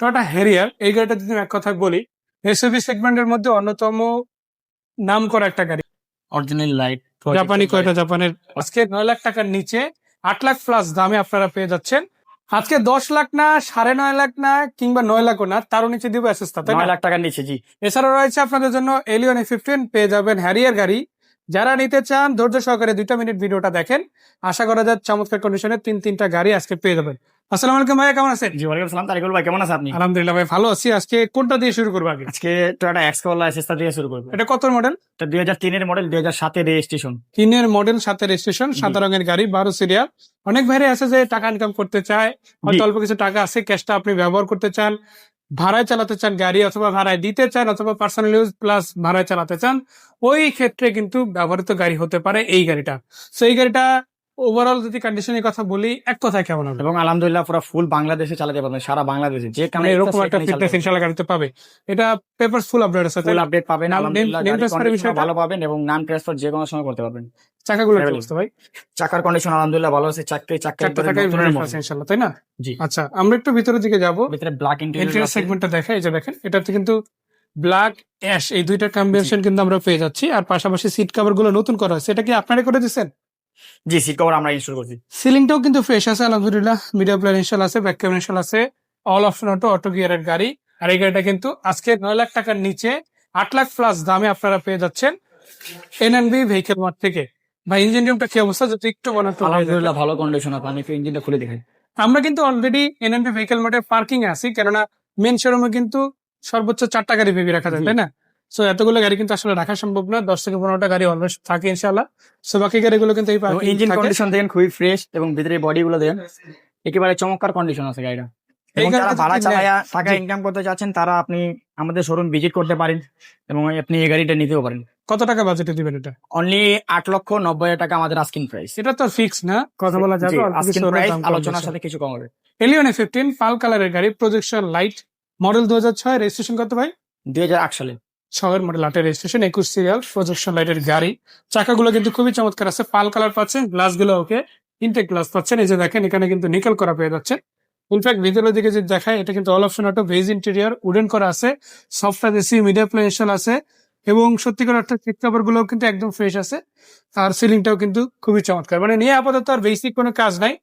Toyota Harrier এই গাড়িটা যদি এক কথা বলি এসইভি সেগমেন্টের মধ্যে অন্যতম নাম করা একটা গাড়ি। অরিজিনাল লাইট জাপানি কয়টা জাপানের? আজকে নয় লাখ টাকার নিচে আট লাখ প্লাস দামে আপনারা পেয়ে যাচ্ছেন। আজকে দশ লাখ না সাড়ে নয় লাখ না কিংবা নয় লাখও না তারও নিচে দিব অ্যাসেসটা তাই নয় লাখ টাকার নিচে জি। এছাড়াও রয়েছে আপনাদের জন্য এলিয়ন এ ফিফটিন পেয়ে যাবেন হ্যারিয়ার গাড়ি। যারা নিতে চান ধৈর্য সহকারে দুইটা মিনিট ভিডিওটা দেখেন। আশা করা যায় চমৎকার কন্ডিশনে তিন তিনটা গাড়ি আজকে পেয়ে যাবেন। আসসালামু আলাইকুম ভাইয়া কেমন আছেন? জি ওয়ালাইকুম তারিকুল ভাই কেমন আছে আপনি? আলহামদুলিল্লাহ ভাই ভালো আছি। আজকে কোনটা দিয়ে শুরু করব আগে? আজকে টয়োটা এক্স করলা এসএসটা দিয়ে শুরু করব। এটা কত মডেল এটা দুই হাজার তিনের মডেল দুই হাজার সাতের রেজিস্ট্রেশন তিনের মডেল সাথে রেজিস্ট্রেশন সাদা রঙের গাড়ি বারো সিরিয়াল অনেক ভাইরে আছে যে টাকা ইনকাম করতে চায় হয়তো অল্প কিছু টাকা আছে ক্যাশটা আপনি ব্যবহার করতে চান ভাড়ায় চালাতে চান গাড়ি অথবা ভাড়ায় দিতে চান অথবা পার্সোনাল ইউজ প্লাস ভাড়ায় চালাতে চান ওই ক্ষেত্রে কিন্তু ব্যবহৃত গাড়ি হতে পারে এই গাড়িটা। তো এই গাড়িটা ওভারঅল যদি কন্ডিশনের কথা বলি এক কথায় কেমন হবে? এবং আলহামদুলিল্লাহ পুরো ফুল বাংলাদেশে চালাতে পারবেন সারা বাংলাদেশে। যে মানে এরকম একটা ফিটনেস ইনশাল্লাহ গাড়িতে পাবে। এটা পেপার ফুল আপডেট আছে ফুল আপডেট পাবেন আলহামদুলিল্লাহ? ভালো পাবেন এবং নাম ট্রান্সফার যে কোনো সময় করতে পারবেন। চাকাগুলো কি অবস্থা ভাই। চাকার কন্ডিশন আলহামদুলিল্লাহ ভালো আছে চাকরি চাকরি ইনশাল্লাহ তাই না? জি। আচ্ছা আমরা একটু ভিতরের দিকে যাব। ভিতরে ব্ল্যাক ইন্টেরিয়র ইন্টেরিয়র সেগমেন্টটা দেখা এই যে দেখেন এটাতে কিন্তু ব্ল্যাক অ্যাশ এই দুইটার কম্বিনেশন কিন্তু আমরা পেয়ে যাচ্ছি। আর পাশাপাশি সিট কভারগুলো নতুন করা হয়েছে। এটা কি আপনারা করে দিচ্ছেন জি সিট কভার আমরা ইনস্টল করছি। সিলিংটাও কিন্তু ফ্রেশ আছে আলহামদুলিল্লাহ। মিডিয়া প্লেয়ার ইনশাল আছে ব্যাক ক্যামেরা ইনশাল আছে। অল অপশন অটো অটো গিয়ারের গাড়ি। আর এই গাড়িটা কিন্তু আজকে নয় লাখ টাকার নিচে আট লাখ প্লাস দামে আপনারা পেয়ে যাচ্ছেন এনএনবি ভেহিকেল মার্ট থেকে। ভাই ইঞ্জিন রুমটা কি অবস্থা? যদি একটু বানাতে আলহামদুলিল্লাহ ভালো কন্ডিশন আছে। আমি ইঞ্জিনটা খুলে দেখাই। আমরা কিন্তু অলরেডি এনএনবি ভেহিকেল মার্টে পার্কিং আছি কেননা মেন শোরুমে কিন্তু সর্বোচ্চ চারটা গাড়ি ভেবে রাখা যায় তাই না? সো এতগুলো গাড়ি কিন্তু আসলে রাখা সম্ভব না। দশ থেকে পনেরোটা গাড়ি অলওয়েজ থাকে ইনশাল্লাহ সো বাকি গাড়িগুলো কিন্তু এই ইঞ্জিন কন্ডিশন দেখেন খুবই ফ্রেশ এবং ভিতরে বডি গুলো দেখেন একেবারে চমৎকার কন্ডিশন আছে গাড়িটা। যারা ভাড়া চালায়া টাকা ইনকাম করতে চাচ্ছেন তারা আপনি আমাদের শোরুম ভিজিট করতে পারেন এবং আপনি এই গাড়িটা নিতেও পারেন। কত টাকা বাজেটে দিবেন এটা? অনলি আট লক্ষ নব্বই হাজার টাকা আমাদের আস্কিং প্রাইস সেটা তো ফিক্স না? কথা বলা যাবে কিছু আস্কিং প্রাইস কম আলোচনার বেশি। সাথে কিছু কম হবে। এলিয়ন ফিফটিন পাল কালারের গাড়ি প্রজেকশন লাইট মডেল দু হাজার ছয় রেজিস্ট্রেশন কত ভাই? দুই হাজার আট সালে। ছয়ের মডেল আটের রেজিস্ট্রেশন একুশ সিরিয়াল প্রজেকশন লাইটের গাড়ি। চাকাগুলো কিন্তু খুবই চমৎকার আছে, পাল কালার পাচ্ছেন গ্লাসগুলো ওকে ইনটেক গ্লাস পাচ্ছেন। এই যে দেখেন, এখানে কিন্তু নিকেল করা পেয়ে যাচ্ছে ইনফ্যাক্ট ভিতরের দিকে যদি দেখায় এটা কিন্তু অল অপশন অটো ভেজ ইন্টেরিয়ার উডেন করা আছে সফটওয়্যার এসি মিডিয়া প্লে আছে, এবং সত্যিকার অর্থে সিট কাভারগুলো কিন্তু একদম ফ্রেশ আছে। আর সিলিংটাও কিন্তু খুবই চমৎকার। মানে নিয়ে আপাতত আর বেসিক কোনো কাজ নাই।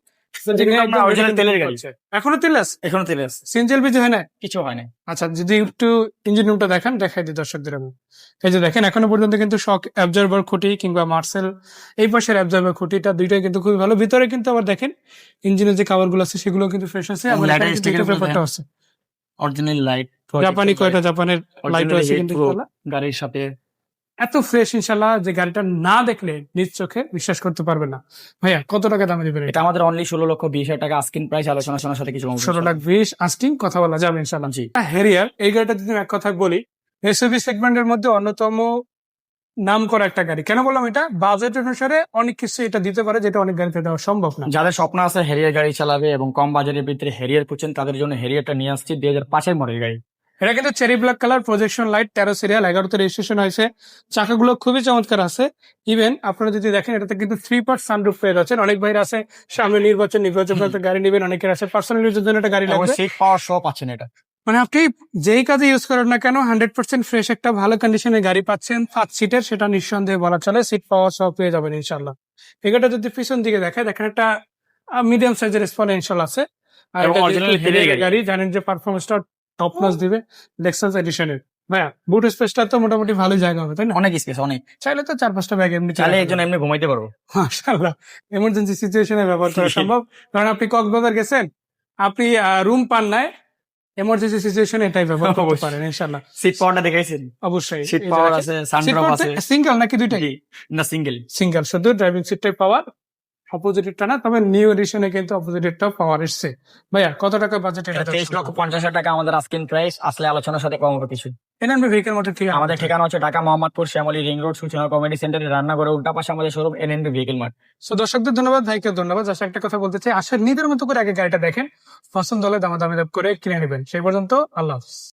তেলের গাড়ি। এখনও তেল আছে? এখনও তেলে আছে। সিনজেল বিজে হয় না কিছু হয় না আচ্ছা যদি একটু ইঞ্জিন রুমটা দেখান দেখাই দিই দর্শকদের আমি। এই যে দেখেন এখনও পর্যন্ত কিন্তু শক অ্যাবজর্বার খুঁটি কিংবা মার্সেল এই পাশের অ্যাবজর্বার খুঁটিটা দুইটাই কিন্তু খুবই ভালো। ভিতরে কিন্তু আবার দেখেন ইঞ্জিনের যে কাভারগুলো আছে। সেগুলো কিন্তু ফ্রেশ আছে। পেপারটা অরিজিনাল লাইট জাপানি কয়টা? জাপানের লাইট আছে কিন্তু গাড়ির সাথে এত ফ্রেশ ইনশাল্লাহ যে গাড়িটা না দেখলে নিজ চোখে বিশ্বাস করতে পারবে না। ভাইয়া কত টাকা দামে দিবেন এটা? আমাদের অনলি ষোলো লক্ষ বিশ হাজার টাকা আস্কিং প্রাইস আলোচনা শোনার সাথে কিছু ষোলো লাখ বিশ আস্টিং কথা বলা যাবে ইনশাল্লাহ জি। হ্যারিয়ার এই গাড়িটা যদি এক কথা বলি এসইভি সেগমেন্টের মধ্যে অন্যতম নাম করা একটা গাড়ি। কেন বললাম এটা? বাজেট অনুসারে অনেক কিছু এটা দিতে পারে যেটা অনেক গাড়িতে দেওয়া সম্ভব না। যাদের স্বপ্ন আছে হেরিয়ার গাড়ি চালাবে এবং কম বাজারের ভিতরে হেরিয়ার খুঁজছেন তাদের জন্য হেরিয়ারটা নিয়ে আসছি দুই হাজার পাঁচের মডেল গাড়ি। এটা কিন্তু cherry black colour projection light তেরো সিরিয়াল এগারোতে রেজিস্ট্রেশন হয়েছে। চাকাগুলো খুবই চমৎকার আছে। ইভেন আপনারা যদি দেখেন এটাতে কিন্তু থ্রি পার্ট সানরুফ পেয়ে যাচ্ছেন। অনেক ভাইরা আছে সামনে নির্বাচন নির্বাচন গাড়ি নেবেন অনেকের আছে পার্সোনাল ইউজের জন্য একটা গাড়ি লাগবে। পাওয়ার শো পাচ্ছেন এটা। মানে আপনি যেই কাজে ইউজ করেন না কেন হান্ড্রেড পার্সেন্ট ফ্রেশ একটা ভালো কন্ডিশনের গাড়ি পাচ্ছেন পাঁচ সিটের সেটা নিঃসন্দেহে বলা চলে সিট পাওয়া সব পেয়ে যাবেন ইনশাল্লাহ এগারোটা যদি পিছন দিকে দেখে দেখেন একটা মিডিয়াম সাইজের এক্সপোনেনশিয়াল আছে। আর। গাড়ি। জানেন যে পারফরমেন্সটা টপ নচ দিবে লেক্সাস এডিশনের ভাইয়া বুট স্পেসটা তো মোটামুটি ভালো জায়গা হবে তাই না? অনেক স্পেস অনেক। চাইলে তো চার পাঁচটা ব্যাগ এমনি চাইলে একজন এমনি ঘুমাইতে পারব। মাশাআল্লাহ এমার্জেন্সি সিচুয়েশনে ব্যবহার করা সম্ভব। কারণ আপনি কক্সবাজার গেছেন আপনি রুম পান নাই এমার্জেন্সি সিচুয়েশনে এটাই ব্যবহার করতে। পারেন ইনশাআল্লাহ। সিট পাওয়ারটা দেখাইছেন? অবশ্যই সিট পাওয়ার আছে সানড্রপ আছে। সিঙ্গেল নাকি দুইটাই? জি না সিঙ্গেল সিঙ্গেল শুধু ড্রাইভিং সিটটাই পাওয়ার অপোজিটটা না তবে নিউ এডিশনে কিন্তু অপোজিটটা পাওয়ার এসছে। ভাইয়া কত টাকা বাজেট এটা তেইশ লক্ষ পঞ্চাশ হাজার টাকা আমাদের আস্কিং প্রাইস আসলে আলোচনার সাথে কম হবে কিছু এনএনবি ভেহিকেল মোটর ঠিক আমাদের ঠিকানা হচ্ছে Dhaka Mohammadpur Shyamoli ring road Suchona committee সেন্টারে রান্নাঘরে উল্টা পাশে আমাদের showroom NNB vehicle mart so দর্শকদের ধন্যবাদ ভাইকে ধন্যবাদ। আশা একটা কথা বলতে চাই আশা নিজের মতো করে আগে গাড়িটা দেখেন পছন্দ হলে দামাদামি দাম করে কিনে নেবেন। সেই পর্যন্ত আল্লাহ হাফিজ।